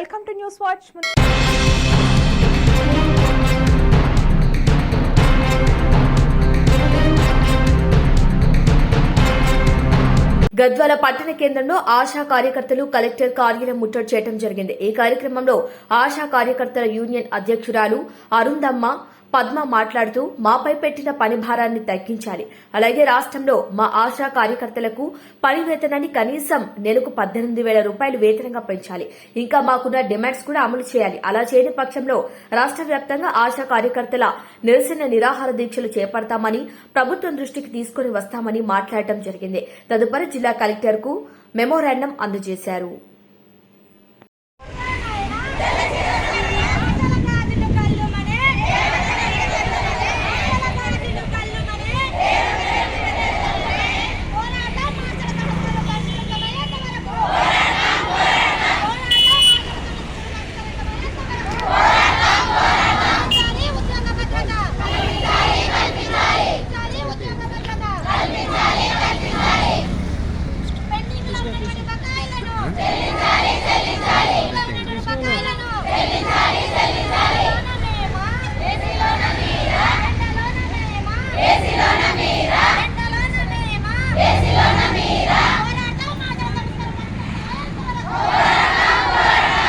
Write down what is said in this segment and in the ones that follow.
Welcome to news watch. Gadwal పట్టణ కేంద్రంలో ఆశా కార్యకర్తలు కలెక్టర్ కార్యాలయం ముట్టడి చేయడం జరిగింది. ఈ కార్యక్రమంలో ఆశా కార్యకర్తల యూనియన్ అధ్యక్షురాలు అరుందమ్మ పద్మ మాట్లాడుతూ మాపై పెట్టిన పని భారాన్ని తగ్గించాలి. అలాగే రాష్ట్రంలో మా ఆశా కార్యకర్తలకు పని వేతనాన్ని కనీసం నెలకు పద్దెనిమిది వేల రూపాయలు వేతనంగా పెంచాలి. ఇంకా మాకున్న డిమాండ్స్ కూడా అమలు చేయాలి. అలా చేయని పక్షంలో రాష్ట్ర వ్యాప్తంగా ఆశా కార్యకర్తల నిరసన నిరాహార దీక్షలు చేపడతామని ప్రభుత్వం దృష్టికి తీసుకుని వస్తామని మాట్లాడటం జరిగింది. తదుపరి జిల్లా కలెక్టర్కు మెమోరాండం అందజేశారు గాజులు కళ్ళు మనే గాజులు కళ్ళు మనే పోరాటం మాచల కడుపుల పంచులకమయ్యేంత వరకు పోరాటం పోరాటం ఉద్యోగ భద్రత కల్పించాలి కల్పించాలి ఉద్యోగ భద్రత కల్పించాలి కల్పించాలి పెండింగ్లో ఉన్నటువంటి బకాయిలను చెల్లించాలి చెల్లించాలి ఉన్నటువంటి బకాయిలను చెల్లించాలి చెల్లించాలి ఏసీలోన మీరా ఎండలోన మేమా ఏసీలోన మీరా ఎండలోన మేమా ఏసీలోన మీరా పోరాటం మాజల పోరాటం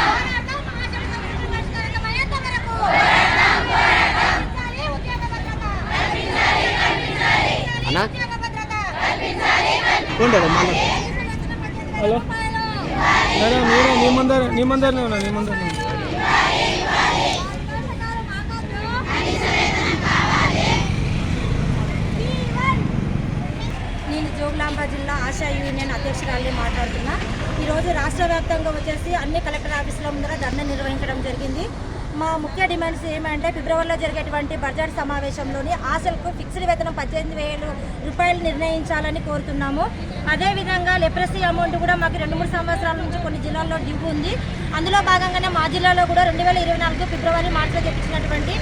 పోరాటం మాజల పరిష్కారకమయ్యేంత వరకు పోరాటం పోరాటం కల్పించాలి ఉద్యోగ భద్రత కల్పించాలి కల్పించాలి అన్నా? ఉద్యోగ భద్రత ఉండదు మళ్ళీ హలో సరే మీరే నీ ముందర నీ ముందరనే ఉన్నా నీ ముందరనే ఉన్నా నేను జోగులాంబ జిల్లా ఆశా యూనియన్ అధ్యక్షురాలి మాట్లాడుతున్నా ఈరోజు రాష్ట్ర వ్యాప్తంగా వచ్చేసి అన్ని కలెక్టర్ ఆఫీసుల ముందర ధర్నా నిర్వహించడం జరిగింది మా ముఖ్య డిమాండ్స్ ఏమంటే ఫిబ్రవరిలో జరిగేటువంటి బడ్జెట్ సమావేశంలోని ఆశలకు ఫిక్స్డ్ వేతనం పద్దెనిమిది వేలు రూపాయలు నిర్ణయించాలని కోరుతున్నాము. అదేవిధంగా లెప్రసీ అమౌంట్ కూడా మాకు రెండు మూడు సంవత్సరాల నుంచి కొన్ని జిల్లాల్లో డ్యూ ఉంది. అందులో భాగంగానే మా జిల్లాలో కూడా రెండు వేల ఇరవై నాలుగు ఫిబ్రవరి మార్చిలో చెప్పించినటువంటి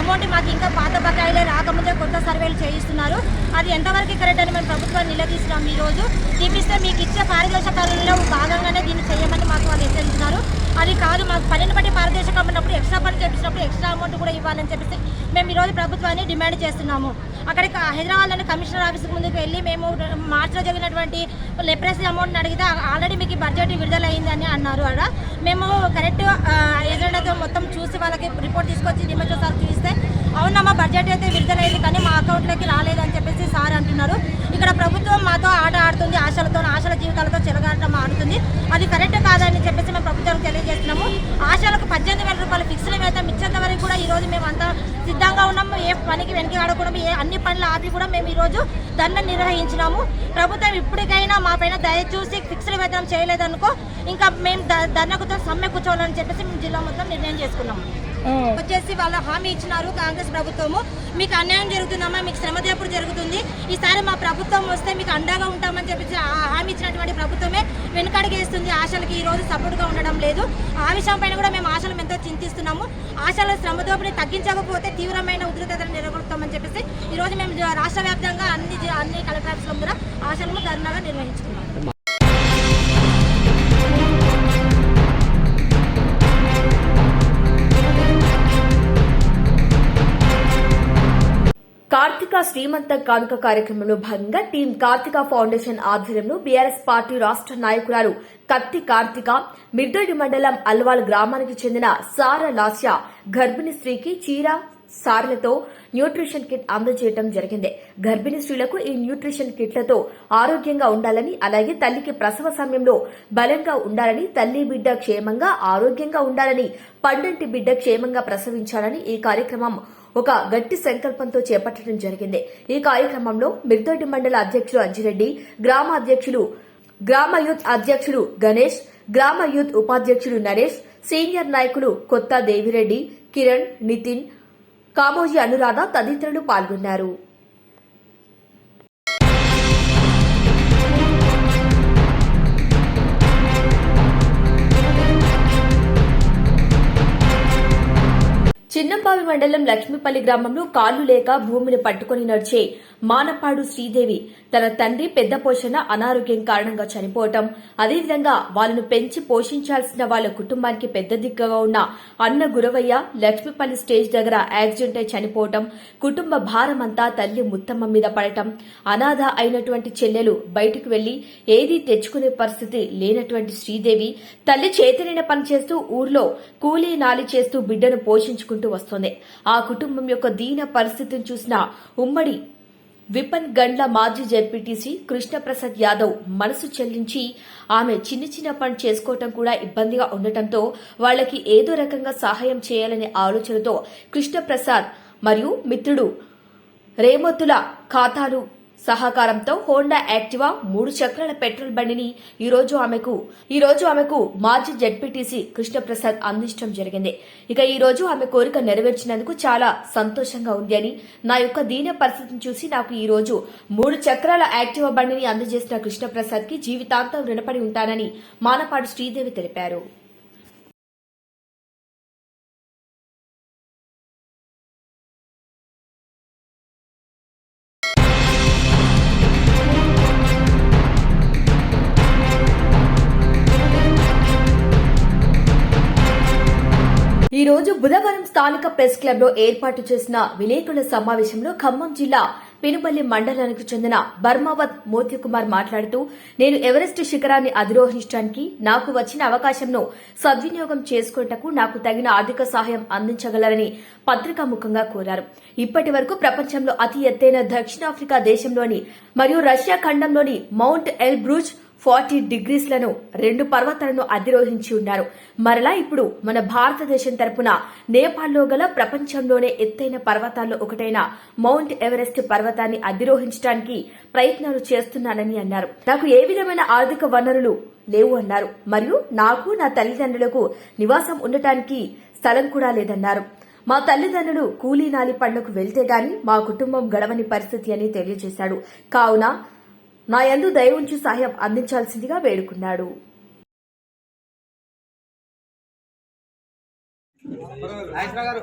అమౌంట్ మాకు ఇంకా పాత బకాయిలే రాకముందే కొత్త సర్వేలు చేయిస్తున్నారు. అది ఎంతవరకు కరెక్ట్ అని మేము ప్రభుత్వాన్ని నిలదీస్తున్నాం ఈ రోజు తీపిస్తే మీకు ఇచ్చే పారదర్శకాలలో భాగంగానే దీన్ని చేయమని మాకు వాళ్ళు హెచ్చరించినారు అది కాదు మాకు పనిని బట్టి పారదర్శకం ఉన్నప్పుడు ఎక్స్ట్రా పని చేపించినప్పుడు ఎక్స్ట్రా అమౌంట్ కూడా ఇవ్వాలని చెప్పేసి మేము ఈరోజు ప్రభుత్వాన్ని డిమాండ్ చేస్తున్నాము. అక్కడికి హైదరాబాద్లోని కమిషనర్ ఆఫీస్ ముందుకు వెళ్ళి మేము మార్చిలో జరిగినటువంటి లెప్రసీ అమౌంట్ని అడిగితే ఆల్రెడీ మీకు బడ్జెట్ విడుదలైందని అని అన్నారు అక్కడ మేము కరెక్ట్ ఏజెండాతో మొత్తం చూసి వాళ్ళకి రిపోర్ట్ తీసుకొచ్చి డిమాండ్ సార్ చూస్తే అవునమ్మా బడ్జెట్ అయితే విడుదలైంది కానీ మా అకౌంట్లోకి రాలేదని చెప్పేసి సార్ అంటున్నారు. ఇక్కడ ప్రభుత్వం మాతో ఆట ఆడుతుంది ఆశలతో ఆశల జీవితాలతో చెలగాటం ఆడుతుంది. అది కరెక్ట్ కాదని చెప్పేసి మేము ప్రభుత్వానికి తెలియజేస్తున్నాము ఆశలకు పద్దెనిమిది వేల రూపాయలు ఫిక్స్డ్ వేతనం ఇచ్చేంత వరకు కూడా ఈరోజు మేము అంతా సిద్ధంగా ఉన్నాము ఏ పనికి వెనక ఆడకుండా ఏ అన్ని పనులు ఆపి కూడా మేము ఈరోజు ధర్నా నిర్వహించినాము. ప్రభుత్వం ఇప్పటికైనా మా పైన దయ ఫిక్స్డ్ వేతనం చేయలేదనుకో ఇంకా మేము ధర్నకుతో సమ్మె కూర్చోవాలని చెప్పేసి మేము జిల్లా మొత్తం నిర్ణయం చేసుకున్నాము. వచ్చేసి వాళ్ళ హామీ ఇచ్చినారు కాంగ్రెస్ ప్రభుత్వము. మీకు అన్యాయం జరుగుతుందమ్మా మీకు శ్రమదేపుడు జరుగుతుంది. ఈసారి మా ప్రభుత్వం వస్తే మీకు అండగా ఉంటామని చెప్పేసి ఆ హామీ ఇచ్చినటువంటి ప్రభుత్వమే వెనుకడిగేస్తుంది ఆశలకి ఈ రోజు సపోర్ట్గా ఉండడం లేదు. ఆ విషయం పైన కూడా మేము ఆశలు ఎంతో చింతిస్తున్నాము. ఆశల శ్రమదోపిని తగ్గించకపోతే తీవ్రమైన ఉద్రిక్తతను నిలగొడతామని చెప్పేసి ఈరోజు మేము రాష్ట్ర వ్యాప్తంగా అన్ని అన్ని కలెక్టర్ ఆఫీసుల ద్వారా ఆశలను ధర్నాగా నిర్వహించుకున్నాం. కార్తిక శ్రీమంత కానుక కార్యక్రమంలో భాగంగా టీం కార్తిక ఫౌండేషన్ ఆధ్వర్యంలో బీఆర్ఎస్ పార్టీ రాష్ట్ర నాయకురాలు కత్తి కార్తిక మిర్దోడి మండలం అల్వాల్ గ్రామానికి చెందిన సార లాస్య గర్భిణీ స్త్రీకి చీర సార్లతో న్యూట్రిషన్ కిట్ అందజేయడం జరిగింది. గర్భిణీ స్త్రీలకు ఈ న్యూట్రిషన్ కిట్లతో ఆరోగ్యంగా ఉండాలని అలాగే తల్లికి ప్రసవ సమయంలో బలంగా ఉండాలని తల్లి బిడ్డ క్షేమంగా ఆరోగ్యంగా ఉండాలని పండంటి బిడ్డ క్షేమంగా ప్రసవించాలని ఈ కార్యక్రమం ఒక గట్టి సంకల్పంతో చేపట్టడం జరిగింది. ఈ కార్యక్రమంలో మిర్దొడ్డి మండల అధ్యక్షులు అంజిరెడ్డి గ్రామ అధ్యక్షులు గ్రామ యూత్ అధ్యక్షులు గణేష్ గ్రామ యూత్ ఉపాధ్యక్షులు నరేష్ సీనియర్ నాయకులు కొత్త దేవిరెడ్డి కిరణ్ నితిన్ కామోజీ అనురాధ తదితరులు పాల్గొన్నారు. చిన్నంపావి మండలం లక్ష్మీపల్లి గ్రామంలో కాళ్ళు లేక భూమిని పట్టుకుని నడిచే మానపాడు శ్రీదేవి తన తండ్రి పెద్ద పోషణ అనారోగ్యం కారణంగా చనిపోవటం. అదేవిధంగా వాళ్ళను పెంచి పోషించాల్సిన వాళ్ళ కుటుంబానికి పెద్ద దిగ్గగా ఉన్న అన్న గురవయ్య లక్ష్మీపల్లి స్టేజ్ దగ్గర యాక్సిడెంట్ అయి చనిపోవటం కుటుంబ భారమంతా తల్లి ముత్తమ్మ మీద పడటం అనాథ అయినటువంటి చెల్లెలు బయటకు వెళ్ళి ఏదీ తెచ్చుకునే పరిస్థితి లేనటువంటి శ్రీదేవి తల్లి చేతనైన పనిచేస్తూ ఊర్లో కూలీ నాలి చేస్తూ బిడ్డను పోషించుకుంటూ వస్తోంది. ఆ కుటుంబం యొక్క దీన పరిస్థితిని చూసిన ఉమ్మడి విపన్ గండ్ల మాజీ జెడ్పీటీసీ కృష్ణప్రసాద్ యాదవ్ మనసు చెల్లించి ఆమె చిన్న చిన్న పని చేసుకోవటం కూడా ఇబ్బందిగా ఉండటంతో వాళ్ళకి ఏదో రకంగా సహాయం చేయాలనే ఆలోచనతో కృష్ణప్రసాద్ మరియు మిత్రుడు రేమతుల ఖాతాలు సహకారంతో హోండా యాక్టివా మూడు చక్రాల పెట్రోల్ బండిని ఈ రోజు ఆమెకు ఈరోజు ఆమెకు మాజీ జడ్పీటీసీ కృష్ణప్రసాద్ అందించడం జరిగింది. ఇక ఈ రోజు ఆమె కోరిక నెరవేర్చినందుకు చాలా సంతోషంగా ఉంది అని నా యొక్క దీన పరిస్థితిని చూసి నాకు ఈరోజు మూడు చక్రాల యాక్టివా బండిని అందజేసిన కృష్ణప్రసాద్కి జీవితాంతం రుణపడి ఉంటానని మానపాడు శ్రీదేవి తెలిపారు. ఈ రోజు బుధవారం స్థానిక ప్రెస్ క్లబ్లో ఏర్పాటు చేసిన విలేకరుల సమావేశంలో ఖమ్మం జిల్లా పినుపల్లి మండలానికి చెందిన బర్మావత్ మోత్యకుమార్ మాట్లాడుతూ నేను ఎవరెస్ట్ శిఖరాన్ని అధిరోహించడానికి నాకు వచ్చిన అవకాశంను సద్వినియోగం చేసుకున్నటకు నాకు తగిన ఆర్థిక సహాయం అందించగలరని పత్రికాముఖంగా కోరారు. ఇప్పటి వరకు ప్రపంచంలో అతి ఎత్తైన దక్షిణాఫ్రికా దేశంలోని మరియు రష్యా ఖండంలోని మౌంట్ ఎల్ బ్రూజ్ ఫార్టీ డిగ్రీస్లను రెండు పర్వతాలను అధిరోహించి ఉన్నారు. మరలా ఇప్పుడు మన భారతదేశం తరపున నేపాల్లో గల ప్రపంచంలోనే ఎత్తైన పర్వతాల్లో ఒకటైన మౌంట్ ఎవరెస్ట్ పర్వతాన్ని అధిరోహించడానికి ప్రయత్నాలు చేస్తున్నానని అన్నారు. నాకు ఏ విధమైన ఆర్థిక వనరులు లేవు అన్నారు. మరియు నాకు నా తల్లిదండ్రులకు నివాసం ఉండటానికి స్థలం కూడా లేదన్నారు. మా తల్లిదండ్రులు కూలీ నాలి పనులకు వెళ్తే గాని మా కుటుంబం గడవని పరిస్థితి అని తెలియజేశాడు. కావున నా యందు దయ ఉంచి సహాయం అందించాల్సిందిగా వేడుకున్నాడు. గారు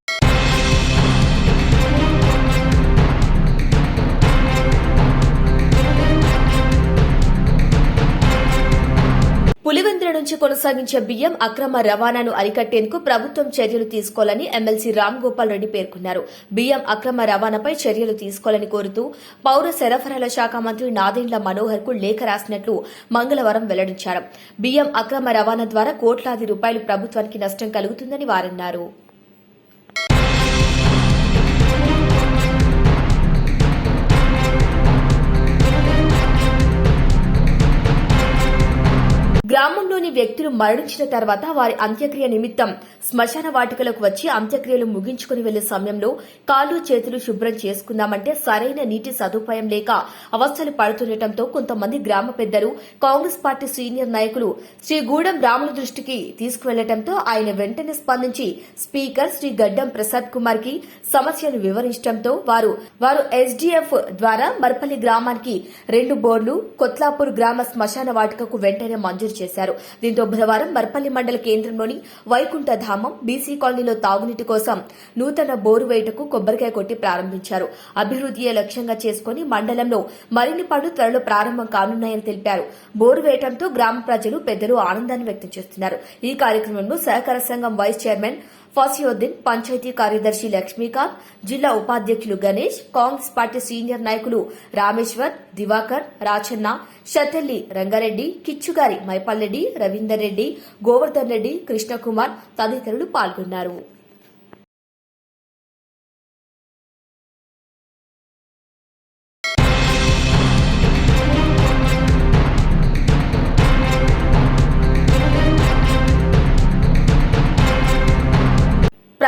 పులివెందుల నుంచి కొనసాగించే బియ్యం అక్రమ రవాణాను అరికట్టేందుకు ప్రభుత్వం చర్యలు తీసుకోవాలని ఎమ్మెల్సీ రామ్ గోపాల్ రెడ్డి పేర్కొన్నారు. బియ్యం అక్రమ రవాణాపై చర్యలు తీసుకోవాలని కోరుతూ పౌర సరఫరాల శాఖ మంత్రి నాదెండ్ల మనోహర్కు లేఖ రాసినట్లు మంగళవారం వెల్లడించారు. బియ్యం అక్రమ రవాణా ద్వారా కోట్లాది రూపాయలు ప్రభుత్వానికి నష్టం కలుగుతుందని వారన్నారు. గ్రామంలోని వ్యక్తులు మరణించిన తర్వాత వారి అంత్యక్రియ నిమిత్తం శ్మశాన వాటికలకు వచ్చి అంత్యక్రియలు ముగించుకుని వెళ్ళే సమయంలో కాళ్ళు చేతులు శుభ్రం చేసుకుందామంటే సరైన నీటి సదుపాయం లేక అవస్థలు పడుతుండటంతో కొంతమంది గ్రామ పెద్దలు కాంగ్రెస్ పార్టీ సీనియర్ నాయకులు శ్రీ గూడెం రాముల దృష్టికి తీసుకువెళ్ళటంతో ఆయన వెంటనే స్పందించి స్పీకర్ శ్రీ గడ్డం ప్రసాద్ కుమార్కి సమస్యను వివరించడంతో వారు వారు ఎస్డీఎఫ్ ద్వారా మర్పల్లి గ్రామానికి రెండు బోర్లు కొత్లాపూర్ గ్రామ శ్మశాన వాటికకు వెంటనే మంజూరు చేశారు. దీంతో బుధవారం బర్పల్లి మండల కేంద్రంలోని వైకుంఠ ధామం బీసీ కాలనీలో తాగునీటి కోసం నూతన బోరు వేయటకు కొబ్బరికాయ కొట్టి ప్రారంభించారు. అభివృద్ధియే లక్ష్యంగా చేసుకుని మండలంలో మరిన్ని పనులు త్వరలో ప్రారంభం కానున్నాయని తెలిపారు. బోరు వేయటంతో గ్రామ ప్రజలు పెద్దలు ఆనందాన్ని వ్యక్తం చేస్తున్నారు. ఈ కార్యక్రమంలో సహకార సంఘం వైస్ చైర్మన్ ఫసియుద్దీన్ పంచాయతీ కార్యదర్శి లక్ష్మీకాంత్ జిల్లా ఉపాధ్యక్షులు గణేష్ కాంగ్రెస్ పార్టీ సీనియర్ నాయకులు రామేశ్వర్ దివాకర్ రాచన్న షతెల్లి రంగారెడ్డి కిచ్చుగారి మైపాల్రెడ్డి రవీందర్ రెడ్డి గోవర్ధన్ రెడ్డి కృష్ణకుమార్ తదితరులు పాల్గొన్నారు.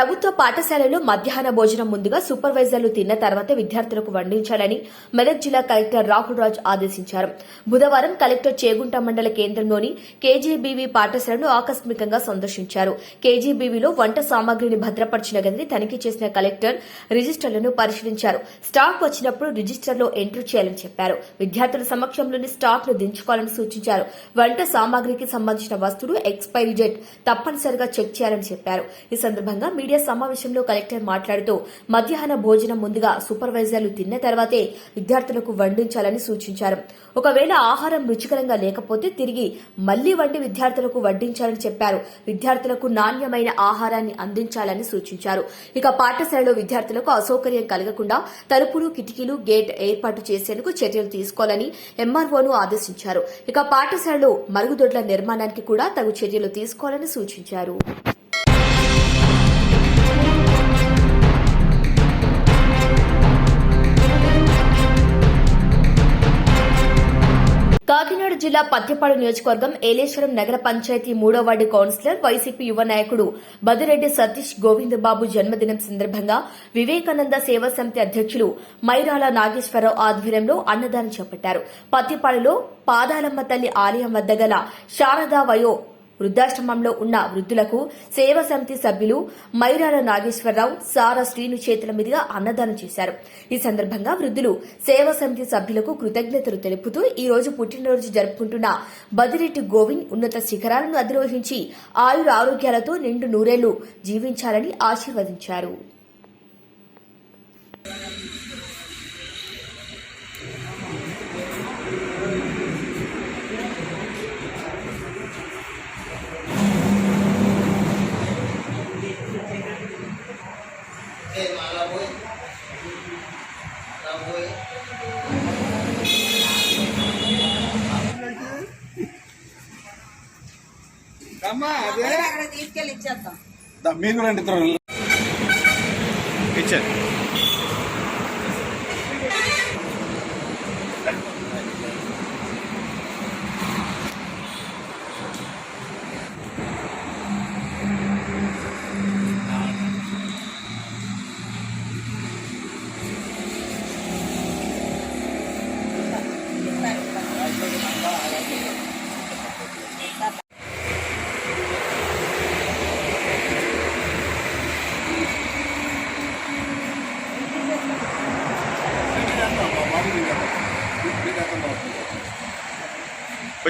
ప్రభుత్వ పాఠశాలలో మధ్యాహ్న భోజనం ముందుగా సూపర్వైజర్లు తిన్న తర్వాత విద్యార్థులకు వండించాలని మెదక్ జిల్లా కలెక్టర్ రాహుల్ రాజ్ ఆదేశించారు. బుధవారం కలెక్టర్ చేగుంట మండల కేంద్రంలోని కేజీబీవీ పాఠశాలను ఆకస్మికంగా సందర్శించారు. కేజీబీవీలో వంట సామాగ్రిని భద్రపరిచిన గదిని తనిఖీ చేసిన కలెక్టర్ రిజిస్టర్లను పరిశీలించారు. స్టాక్ వచ్చినప్పుడు రిజిస్టర్లో ఎంట్రీ చేయాలని చెప్పారు. విద్యార్థుల సమక్షంలోని స్టాక్ను దించుకోవాలని సూచించారు. వంట సామాగ్రికి సంబంధించిన వస్తువులు ఎక్స్పైరీ డేట్ తప్పనిసరిగా చెక్ చేయాలని చెప్పారు. ఈ సందర్భంగా మీడియా సమావేశంలో కలెక్టర్ మాట్లాడుతూ మధ్యాహ్న భోజనం ముందుగా సూపర్వైజర్లు తిన్న తర్వాతే విద్యార్థులకు వండించాలని సూచించారు. ఒకవేళ ఆహారం రుచికరంగా లేకపోతే తిరిగి మళ్ళీ వండి విద్యార్థులకు వడ్డించాలని చెప్పారు. విద్యార్థులకు నాణ్యమైన ఆహారాన్ని అందించాలని సూచించారు. ఇక పాఠశాలలో విద్యార్థులకు అసౌకర్యం కలగకుండా తలుపులు కిటికీలు గేట్ ఏర్పాటు చేసేందుకు చర్యలు తీసుకోవాలని ఎంఆర్ఓను ఆదేశించారు. ఇక పాఠశాలలో మరుగుదొడ్ల నిర్మాణానికి కూడా తగు చర్యలు తీసుకోవాలని సూచించారు. కాకినాడ జిల్లా పత్తిపాడు నియోజకవర్గం ఏలేశ్వరం నగర పంచాయతీ మూడో వార్డు కౌన్సిలర్ వైసీపీ యువ నాయకుడు బదిరెడ్డి సతీష్ గోవిందబాబు జన్మదినం సందర్భంగా వివేకానంద సేవా సమితి అధ్యక్షులు మైరాల నాగేశ్వరరావు ఆధ్వర్యంలో అన్నదానం చేపట్టారు. పత్తిపాడులో పాదాలమ్మ తల్లి ఆలయం వద్ద గల శారదా వయో వృద్ధాశ్రమంలో ఉన్న వృద్ధులకు సేవా సమితి సభ్యులు మైరాల నాగేశ్వరరావు సారా శ్రీను చేతుల మీదుగా అన్నదానం చేశారు. ఈ సందర్భంగా వృద్ధులు సేవా సమితి సభ్యులకు కృతజ్ఞతలు తెలుపుతూ ఈ రోజు పుట్టినరోజు జరుపుకుంటున్న బదిరెడ్డి గోవింద్ ఉన్నత శిఖరాలను అధిరోహించి ఆయుర ఆరోగ్యాలతో నిండు నూరేళ్ళు జీవించాలని ఆశీర్వదించారు. అమ్మా అదే. దా, మీరు రండి. ఇద్దరు ఇచ్చారు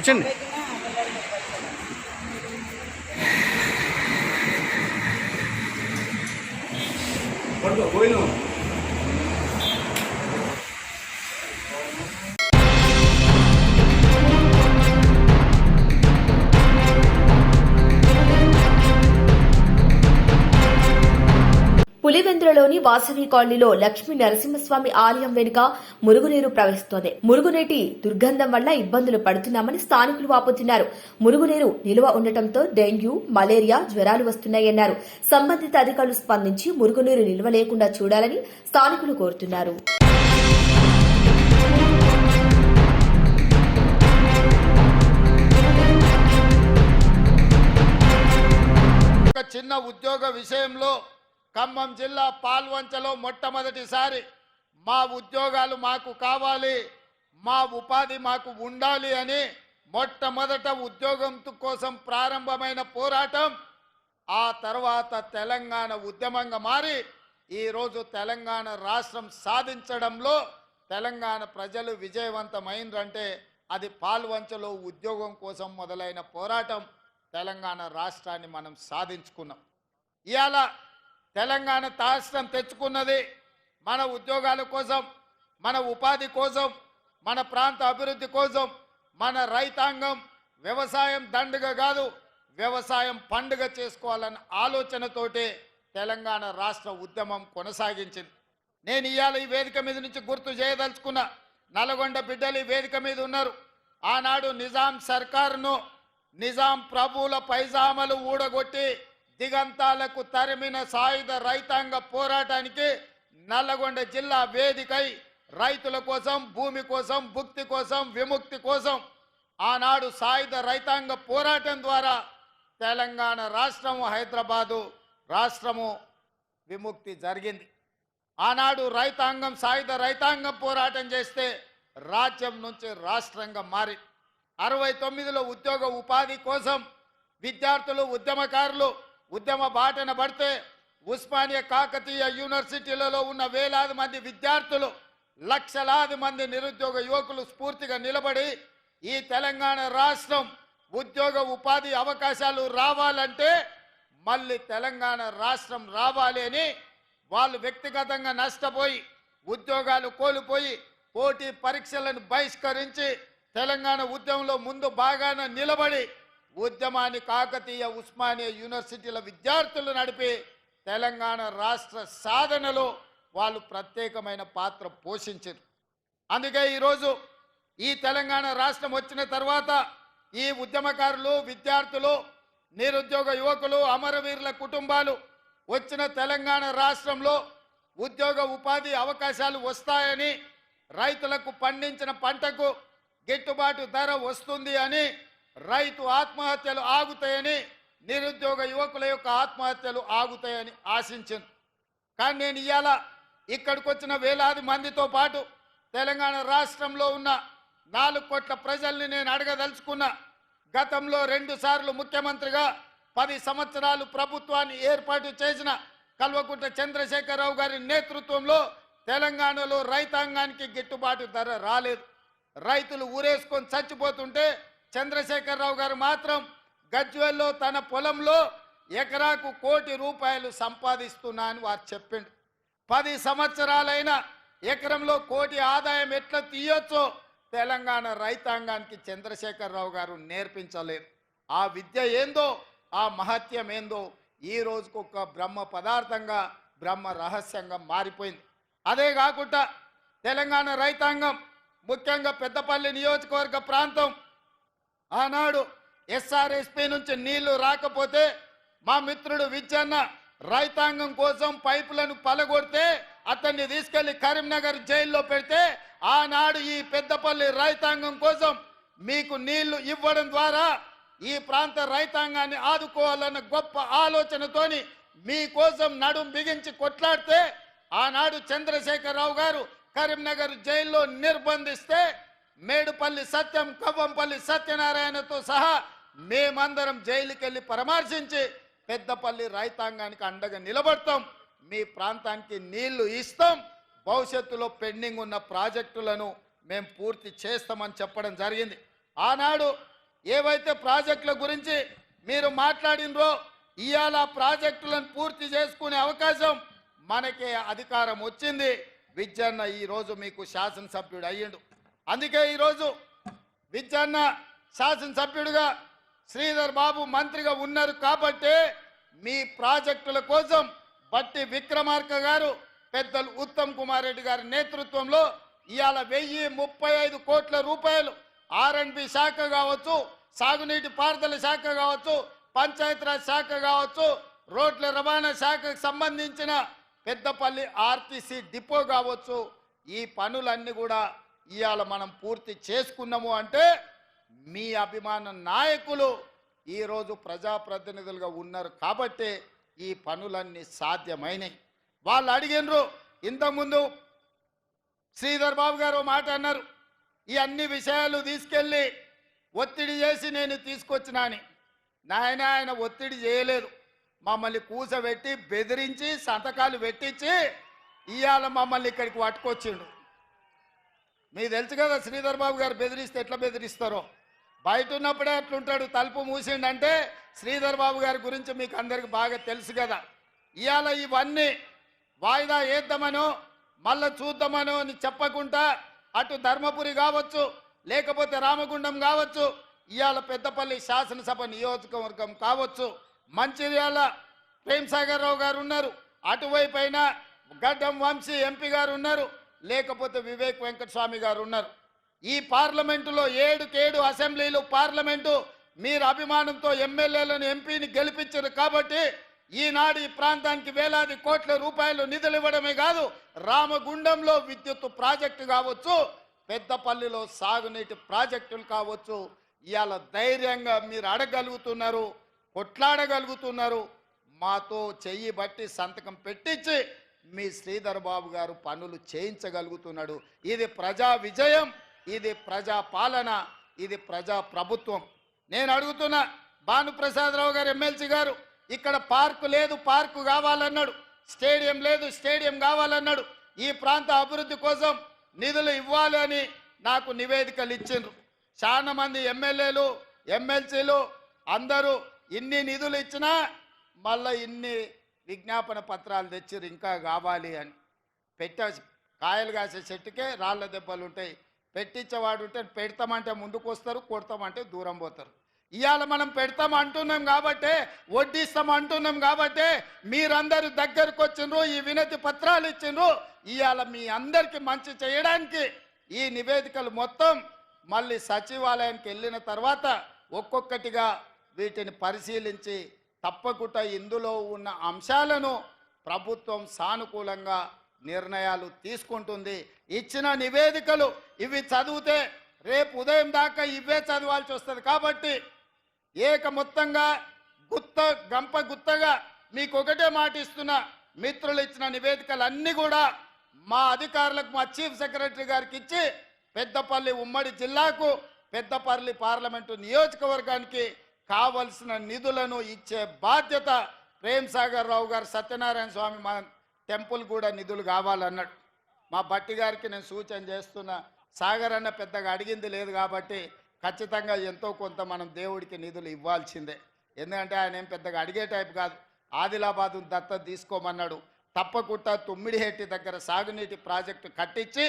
পারছেন పులివెందులలోని వాసవి కాలనీలో లక్ష్మీ నరసింహస్వామి ఆలయం వెనుక మురుగునీరు ప్రవహిస్తోంది. మురుగునీటి దుర్గంధం వల్ల ఇబ్బందులు పడుతున్నామని స్థానికులు వాపోతున్నారు. మురుగునీరు నిల్వ ఉండటంతో డెంగ్యూ మలేరియా జ్వరాలు వస్తున్నాయన్నారు. సంబంధిత అధికారులు స్పందించి మురుగునీరు నిల్వ లేకుండా చూడాలని స్థానికులు కోరుతున్నారు. చిన్న ఉద్యోగ విషయంలో ఖమ్మం జిల్లా పాల్వంచలో మొట్టమొదటిసారి మా ఉద్యోగాలు మాకు కావాలి మా ఉపాధి మాకు ఉండాలి అని మొట్టమొదట ఉద్యోగం కోసం ప్రారంభమైన పోరాటం ఆ తర్వాత తెలంగాణ ఉద్యమంగా మారి ఈరోజు తెలంగాణ రాష్ట్రం సాధించడంలో తెలంగాణ ప్రజలు విజయవంతమైందంటే అది పాల్వంచలో ఉద్యోగం కోసం మొదలైన పోరాటం తెలంగాణ రాష్ట్రాన్ని మనం సాధించుకున్నాం. ఇవాళ తెలంగాణ రాష్ట్రం తెచ్చుకున్నది మన ఉద్యోగాల కోసం మన ఉపాధి కోసం మన ప్రాంత అభివృద్ధి కోసం మన రైతాంగం వ్యవసాయం దండుగ కాదు వ్యవసాయం పండుగ చేసుకోవాలన్న ఆలోచనతోటే తెలంగాణ రాష్ట్ర ఉద్యమం కొనసాగించింది. నేను ఇవాళ ఈ వేదిక మీద నుంచి గుర్తు చేయదలుచుకున్న నల్గొండ బిడ్డలు ఈ వేదిక మీద ఉన్నారు. ఆనాడు నిజాం సర్కారును నిజాం ప్రభువుల పైజామలు ఊడగొట్టి దిగంతాలకు తరిమిన సాయుధ రైతాంగ పోరాటానికి నల్లగొండ జిల్లా వేదికై రైతుల కోసం భూమి కోసం భుక్తి కోసం విముక్తి కోసం ఆనాడు సాయుధ రైతాంగ పోరాటం ద్వారా తెలంగాణ రాష్ట్రము హైదరాబాదు రాష్ట్రము విముక్తి జరిగింది. ఆనాడు రైతాంగం సాయుధ రైతాంగం పోరాటం చేస్తే రాజ్యం నుంచి రాష్ట్రంగా మారి అరవై తొమ్మిదిలో ఉద్యోగ ఉపాధి కోసం విద్యార్థులు ఉద్యమకారులు ఉద్యమ బాటన పడితే ఉస్మానియా కాకతీయ యూనివర్సిటీలలో ఉన్న వేలాది మంది విద్యార్థులు లక్షలాది మంది నిరుద్యోగ యువకులు స్ఫూర్తిగా నిలబడి ఈ తెలంగాణ రాష్ట్రం ఉద్యోగ ఉపాధి అవకాశాలు రావాలంటే మళ్ళీ తెలంగాణ రాష్ట్రం రావాలి అని వాళ్ళు వ్యక్తిగతంగా నష్టపోయి ఉద్యోగాలు కోల్పోయి పోటీ పరీక్షలను బహిష్కరించి తెలంగాణ ఉద్యమంలో ముందు బాగానే నిలబడి ఉద్యమాన్ని కాకతీయ ఉస్మానియా యూనివర్సిటీల విద్యార్థులు నడిపి తెలంగాణ రాష్ట్ర సాధనలో వాళ్ళు ప్రత్యేకమైన పాత్ర పోషించారు. అందుకే ఈరోజు ఈ తెలంగాణ రాష్ట్రం వచ్చిన తర్వాత ఈ ఉద్యమకారులు విద్యార్థులు నిరుద్యోగ యువకులు అమరవీరుల కుటుంబాలు వచ్చిన తెలంగాణ రాష్ట్రంలో ఉద్యోగ ఉపాధి అవకాశాలు వస్తాయని రైతులకు పండించిన పంటకు గిట్టుబాటు ధర వస్తుంది అని రైతు ఆత్మహత్యలు ఆగుతాయని నిరుద్యోగ యువకుల యొక్క ఆత్మహత్యలు ఆగుతాయని ఆశించాను. కానీ నేను ఇవాళ ఇక్కడికి వచ్చిన వేలాది మందితో పాటు తెలంగాణ రాష్ట్రంలో ఉన్న నాలుగు కోట్ల ప్రజల్ని నేను అడగదలుచుకున్నా గతంలో రెండు సార్లు ముఖ్యమంత్రిగా పది సంవత్సరాలు ప్రభుత్వాన్ని ఏర్పాటు చేసిన కల్వకుంట్ల చంద్రశేఖరరావు గారి నేతృత్వంలో తెలంగాణలో రైతాంగానికి గిట్టుబాటు ధర రాలేదు. రైతులు ఊరేసుకొని చచ్చిపోతుంటే చంద్రశేఖరరావు గారు మాత్రం గజ్వెల్లో తన పొలంలో ఎకరాకు కోటి రూపాయలు సంపాదిస్తున్నా అని వారు చెప్పిండు పది సంవత్సరాలైన ఎకరంలో కోటి ఆదాయం ఎట్లా తీయొచ్చో తెలంగాణ రైతాంగానికి చంద్రశేఖరరావు గారు నేర్పించలేదు. ఆ విద్య ఏందో ఆ మహత్యం ఏందో ఈ రోజుకు ఒక బ్రహ్మ పదార్థంగా బ్రహ్మ రహస్యంగా మారిపోయింది. అదే కాకుండా తెలంగాణ రైతాంగం ముఖ్యంగా పెద్దపల్లి నియోజకవర్గ ప్రాంతం ఆనాడు ఎస్ఆర్ఎస్పీ నుంచి నీళ్ళు రాకపోతే మా మిత్రుడు విజ్జన్న రైతాంగం కోసం పైపులను పలగొడితే అతన్ని తీసుకెళ్ళి కరీంనగర్ జైల్లో పెడితే ఆనాడు ఈ పెద్దపల్లి రైతాంగం కోసం మీకు నీళ్ళు ఇవ్వడం ద్వారా ఈ ప్రాంత రైతాంగాన్ని ఆదుకోవాలన్న గొప్ప ఆలోచనతోని మీకోసం నడుం బిగించి కొట్లాడితే ఆనాడు చంద్రశేఖరరావు గారు కరీంనగర్ జైల్లో నిర్బంధిస్తే మేడుపల్లి సత్యం కవ్వంపల్లి సత్యనారాయణతో సహా మేమందరం జైలుకి వెళ్ళి పరామర్శించి పెద్దపల్లి రైతాంగానికి అండగా నిలబడతాం. మీ ప్రాంతానికి నీళ్ళు ఇస్తాం. భవిష్యత్తులో పెండింగ్ ఉన్న ప్రాజెక్టులను మేము పూర్తి చేస్తామని చెప్పడం జరిగింది. ఆనాడు ఏవైతే ప్రాజెక్టుల గురించి మీరు మాట్లాడినరో ఇవాళ ప్రాజెక్టులను పూర్తి చేసుకునే అవకాశం మనకే అధికారం వచ్చింది. విద్యన్న ఈరోజు మీకు శాసనసభ్యుడు అయ్యిండు. అందుకే ఈరోజు విద్యన్న శాసనసభ్యుడిగా శ్రీధర్ బాబు మంత్రిగా ఉన్నారు కాబట్టి మీ ప్రాజెక్టుల కోసం బట్టి విక్రమార్క గారు పెద్దలు ఉత్తమ్ కుమార్ రెడ్డి గారి నేతృత్వంలో ఇవాళ వెయ్యి ముప్పై ఐదు కోట్ల రూపాయలు ఆర్ఎండ్బి శాఖ కావచ్చు సాగునీటి పారుదల శాఖ కావచ్చు పంచాయతీరాజ్ శాఖ కావచ్చు రోడ్ల రవాణా శాఖకు సంబంధించిన పెద్దపల్లి ఆర్టీసీ డిపో కావచ్చు. ఈ పనులన్నీ కూడా ఇవాళ మనం పూర్తి చేసుకున్నాము అంటే మీ అభిమాన నాయకులు ఈరోజు ప్రజాప్రతినిధులుగా ఉన్నారు కాబట్టి ఈ పనులన్నీ సాధ్యమైనవి వాళ్ళు అడిగినరు ఇంతకుముందు శ్రీధర్ బాబు గారు మాట అన్నారు ఈ అన్ని విషయాలు తీసుకెళ్ళి ఒత్తిడి చేసి నేను తీసుకొచ్చినా అని. నాయన ఆయన ఒత్తిడి చేయలేదు. మమ్మల్ని కూసబెట్టి బెదిరించి సంతకాలు పెట్టించి ఇవాళ మమ్మల్ని ఇక్కడికి పట్టుకొచ్చిండు. మీకు తెలుసు కదా శ్రీధర్ బాబు గారు బెదిరిస్తే ఎట్లా బెదిరిస్తారో? బయట ఉన్నప్పుడే అట్లుంటాడు తలుపు మూసిండంటే శ్రీధర్ బాబు గారి గురించి మీకు అందరికి బాగా తెలుసు కదా. ఇవాళ ఇవన్నీ వాయిదా వేద్దామనో మళ్ళా చూద్దామనో అని చెప్పకుండా అటు ధర్మపురి కావచ్చు లేకపోతే రామగుండం కావచ్చు ఇవాళ పెద్దపల్లి శాసనసభ నియోజకవర్గం కావచ్చు మంచిర్యాల ప్రేమ్సాగర్ రావు గారు ఉన్నారు అటువైపు అయినా గడ్డం వంశీ ఎంపీ గారు ఉన్నారు లేకపోతే వివేక్ వెంకటస్వామి గారు ఉన్నారు. ఈ పార్లమెంటులో ఏడుకేడు అసెంబ్లీలు పార్లమెంటు మీరు అభిమానంతో ఎమ్మెల్యేలను ఎంపీని గెలిపించారు కాబట్టి ఈనాడు ఈ ప్రాంతానికి వేలాది కోట్ల రూపాయలు నిధులు ఇవ్వడమే కాదు రామగుండంలో విద్యుత్ ప్రాజెక్టు కావచ్చు పెద్దపల్లిలో సాగునీటి ప్రాజెక్టులు కావచ్చు ఇవాళ ధైర్యంగా మీరు అడగలుగుతున్నారు కొట్లాడగలుగుతున్నారు మాతో చెయ్యి బట్టి సంతకం పెట్టించి మీ శ్రీధర్ బాబు గారు పనులు చేయించగలుగుతున్నాడు. ఇది ప్రజా విజయం ఇది ప్రజా పాలన ఇది ప్రజా ప్రభుత్వం. నేను అడుగుతున్నా భానుప్రసాదరావు గారు ఎమ్మెల్సీ గారు ఇక్కడ పార్కు లేదు పార్కు కావాలన్నాడు. స్టేడియం లేదు స్టేడియం కావాలన్నాడు. ఈ ప్రాంత అభివృద్ధి కోసం నిధులు ఇవ్వాలి అని నాకు నివేదికలు ఇచ్చిండ్రు. చాలా మంది ఎమ్మెల్యేలు ఎమ్మెల్సీలు అందరూ ఇన్ని నిధులు ఇచ్చినా మళ్ళీ ఇన్ని విజ్ఞాపన పత్రాలు తెచ్చిర్రు ఇంకా కావాలి అని. పెట్ట కాయలు కాసే చెట్టుకే రాళ్ళ దెబ్బలు ఉంటాయి పెట్టించేవాడు ఉంటే పెడతామంటే ముందుకు వస్తారు కొడతామంటే దూరం పోతారు. ఇవాళ మనం పెడతాం అంటున్నాం కాబట్టే వడ్డిస్తాం అంటున్నాం కాబట్టే మీరందరూ దగ్గరకు వచ్చిండ్రు ఈ వినతి పత్రాలు ఇచ్చిండ్రు. ఇవాళ మీ అందరికి మంచి చేయడానికి ఈ నివేదికలు మొత్తం మళ్ళీ సచివాలయానికి వెళ్ళిన తర్వాత ఒక్కొక్కటిగా వీటిని పరిశీలించి తప్పకుండా ఇందులో ఉన్న అంశాలను ప్రభుత్వం సానుకూలంగా నిర్ణయాలు తీసుకుంటుంది. ఇచ్చిన నివేదికలు ఇవి చదివితే రేపు ఉదయం దాకా ఇవే చదవాల్సి వస్తుంది. కాబట్టి ఏక మొత్తంగా గుత్త గంప గుత్తగా మీకు ఒకటే మాట ఇస్తున్నా. మిత్రులు ఇచ్చిన నివేదికలు అన్నీ కూడా మా అధికారులకు మా చీఫ్ సెక్రటరీ గారికి ఇచ్చి పెద్దపల్లి ఉమ్మడి జిల్లాకు పెద్దపల్లి పార్లమెంటు నియోజకవర్గానికి కావలసిన నిధులను ఇచ్చే బాధ్యత ప్రేమ్ సాగర్ రావు గారు సత్యనారాయణ స్వామి మా టెంపుల్ కూడా నిధులు కావాలన్నాడు మా బట్టి గారికి నేను సూచన చేస్తున్నా సాగర్ అన్న పెద్దగా అడిగింది లేదు కాబట్టి ఖచ్చితంగా ఎంతో కొంత మనం దేవుడికి నిధులు ఇవ్వాల్సిందే. ఎందుకంటే ఆయన ఏం పెద్దగా అడిగే టైప్ కాదు. ఆదిలాబాద్ దత్త తీసుకోమన్నాడు. తప్పకుండా తుమ్మిడిహెట్టి దగ్గర సాగునీటి ప్రాజెక్టు కట్టించి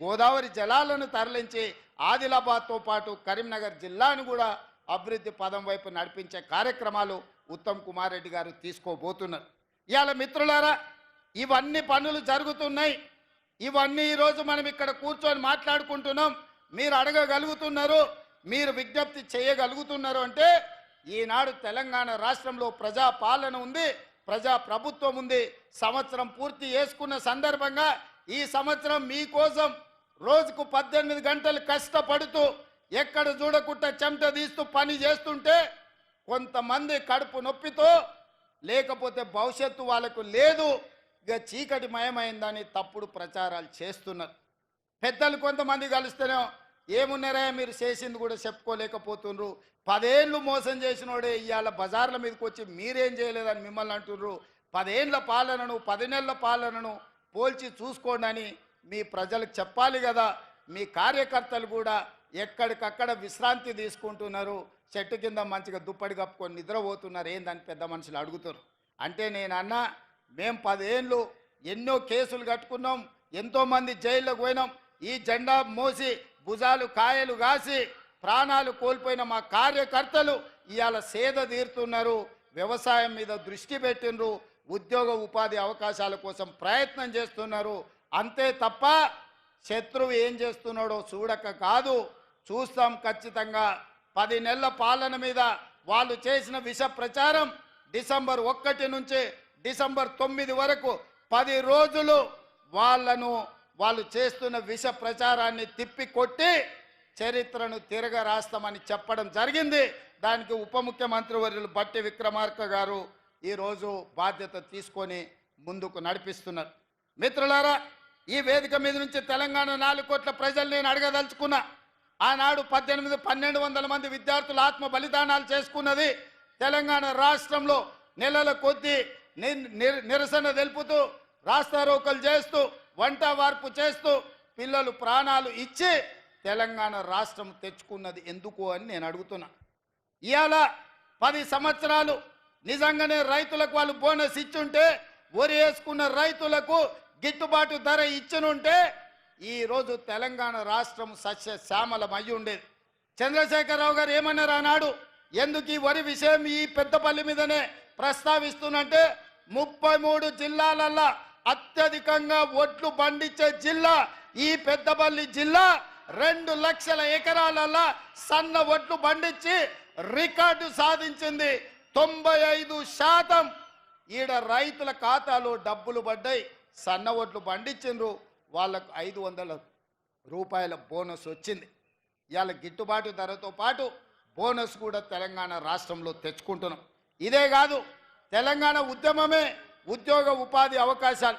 గోదావరి జలాలను తరలించి ఆదిలాబాద్తో పాటు కరీంనగర్ జిల్లాను కూడా అభివృద్ధి పదం వైపు నడిపించే కార్యక్రమాలు ఉత్తమ్ కుమార్ రెడ్డి గారు తీసుకోబోతున్నారు. ఇవాళ మిత్రులారా ఇవన్నీ పనులు జరుగుతున్నాయి. ఇవన్నీ ఈరోజు మనం ఇక్కడ కూర్చొని మాట్లాడుకుంటున్నాం. మీరు అడగగలుగుతున్నారు మీరు విజ్ఞప్తి చేయగలుగుతున్నారు అంటే ఈనాడు తెలంగాణ రాష్ట్రంలో ప్రజా పాలన ఉంది ప్రజా ప్రభుత్వం ఉంది. సంవత్సరం పూర్తి చేసుకున్న సందర్భంగా ఈ సంవత్సరం మీకోసం రోజుకు పద్దెనిమిది గంటలు కష్టపడుతూ ఎక్కడ చూడకుండా చెమట తీస్తూ పని చేస్తుంటే కొంతమంది కడుపు నొప్పితో లేకపోతే భవిష్యత్తు వాళ్ళకు లేదు. ఇక చీకటి మయమైందని తప్పుడు ప్రచారాలు చేస్తున్నారు. పెద్దలు కొంతమంది కలిస్తేనే ఏమున్నారా మీరు చేసింది కూడా చెప్పుకోలేకపోతుండ్రు. పదేళ్ళు మోసం చేసినోడే ఇవాళ బజార్ల మీదకి వచ్చి మీరేం చేయలేదని మిమ్మల్ని అంటున్నారు పదేళ్ళ పాలనను పది నెలల పాలనను పోల్చి చూసుకోండి అని మీ ప్రజలకు చెప్పాలి కదా. మీ కార్యకర్తలు కూడా ఎక్కడికక్కడ విశ్రాంతి తీసుకుంటున్నారు చెట్టు కింద మంచిగా దుప్పటి కప్పుకొని నిద్రపోతున్నారు ఏందని పెద్ద మనుషులు అడుగుతారు. అంటే నేను అన్న మేం పదేళ్ళు ఎన్నో కేసులు కట్టుకున్నాం ఎంతోమంది జైల్లోకి పోయినాం ఈ జెండా మోసి భుజాలు కాయలు కాసి ప్రాణాలు కోల్పోయిన మా కార్యకర్తలు ఇవాళ సేద తీరుతున్నారు వ్యవసాయం మీద దృష్టి పెట్టిండ్రు ఉద్యోగ ఉపాధి అవకాశాల కోసం ప్రయత్నం చేస్తున్నారు. అంతే తప్ప శత్రువు ఏం చేస్తున్నాడో చూడక కాదు చూస్తాం ఖచ్చితంగా. పది నెలల పాలన మీద వాళ్ళు చేసిన విష ప్రచారం డిసెంబర్ ఒకటి నుంచి డిసెంబర్ తొమ్మిది వరకు పది రోజులు వాళ్ళను వాళ్ళు చేస్తున్న విష ప్రచారాన్ని తిప్పి కొట్టి చరిత్రను తిరగ రాస్తామని చెప్పడం జరిగింది. దానికి ఉప ముఖ్యమంత్రి వర్యులు బట్టి విక్రమార్క గారు ఈరోజు బాధ్యత తీసుకొని ముందుకు నడిపిస్తున్నారు. మిత్రులారా ఈ వేదిక మీద నుంచి తెలంగాణ నాలుగు కోట్ల ప్రజలు నేను అడగదలుచుకున్నా. ఆనాడు పద్దెనిమిది పన్నెండు వందల మంది విద్యార్థులు ఆత్మ బలిదానాలు చేసుకున్నది తెలంగాణ రాష్ట్రంలో నెలల కొద్దీ నిరసన తెలుపుతూ రాస్తారోకలు చేస్తూ వంట వార్పు చేస్తూ పిల్లలు ప్రాణాలు ఇచ్చి తెలంగాణ రాష్ట్రం తెచ్చుకున్నది ఎందుకు అని నేను అడుగుతున్నా. ఇవాళ పది సంవత్సరాలు నిజంగానే రైతులకు వాళ్ళు బోనస్ ఇచ్చుంటే వరి వేసుకున్న రైతులకు గిట్టుబాటు ధర ఇచ్చినుంటే ఈరోజు తెలంగాణ రాష్ట్రం సస్య శ్యామలం అయి ఉండేది. చంద్రశేఖరరావు గారు ఏమన్నారు ఆనాడు? ఎందుకు ఈ వరి విషయం ఈ పెద్దపల్లి మీదనే ప్రస్తావిస్తున్నంటే ముప్పై మూడు జిల్లాలల్లా అత్యధికంగా ఒట్లు పండించే జిల్లా ఈ పెద్దపల్లి జిల్లా. రెండు లక్షల ఎకరాలల్లా సన్న ఒట్లు పండించి రికార్డు సాధించింది తొంభై ఐదు శాతం. ఈడ రైతుల ఖాతాలో డబ్బులు పడ్డాయి. సన్న ఒట్లు పండించిండ్రు. వాళ్ళకు ఐదు వందల రూపాయల బోనస్ వచ్చింది. ఇవాళ గిట్టుబాటు ధరతో పాటు బోనస్ కూడా తెలంగాణ రాష్ట్రంలో తెచ్చుకుంటున్నాం. ఇదే కాదు తెలంగాణ ఉద్యమమే ఉద్యోగ ఉపాధి అవకాశాలు.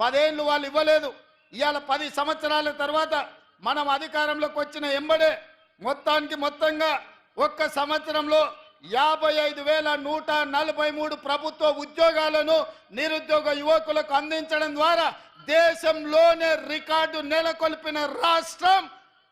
పదేళ్ళు వాళ్ళు ఇవ్వలేదు. ఇవాళ పది సంవత్సరాల తర్వాత మనం అధికారంలోకి వచ్చిన ఎంబడే మొత్తానికి మొత్తంగా ఒక్క సంవత్సరంలో యాభై ఐదు వేల నూట నలభై మూడు ప్రభుత్వ ఉద్యోగాలను నిరుద్యోగ యువకులకు అందించడం ద్వారా దేశంలోనే రికార్డు నెలకొల్పిన రాష్ట్రం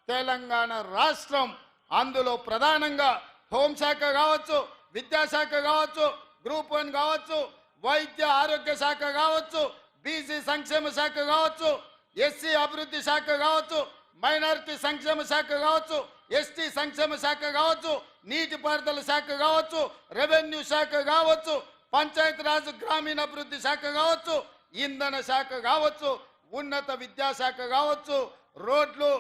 తెలంగాణ రాష్ట్రం. అందులో ప్రధానంగా హోంశాఖ కావచ్చు విద్యాశాఖ కావచ్చు గ్రూప్ వన్ కావచ్చు వైద్య ఆరోగ్య శాఖ కావచ్చు బీసీ సంక్షేమ శాఖ కావచ్చు ఎస్సీ అభివృద్ధి శాఖ కావచ్చు మైనారిటీ సంక్షేమ శాఖ కావచ్చు ఎస్టీ సంక్షేమ శాఖ కావచ్చు నీటిపారుదల శాఖ కావచ్చు రెవెన్యూ శాఖ కావచ్చు పంచాయతీరాజ్ గ్రామీణాభివృద్ధి శాఖ కావచ్చు ఇంధన శాఖ కావచ్చు ఉన్నత విద్యాశాఖ కావచ్చు రోడ్లు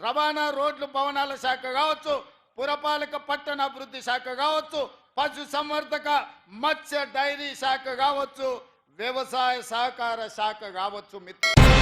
రవాణా రోడ్లు భవనాల శాఖ కావచ్చు పురపాలక పట్టణ అభివృద్ధి శాఖ కావచ్చు పశు సంవర్ధక మత్స్య డైరీ శాఖ కావచ్చు వ్యవసాయ సహకార శాఖ కావచ్చు మిత్రులు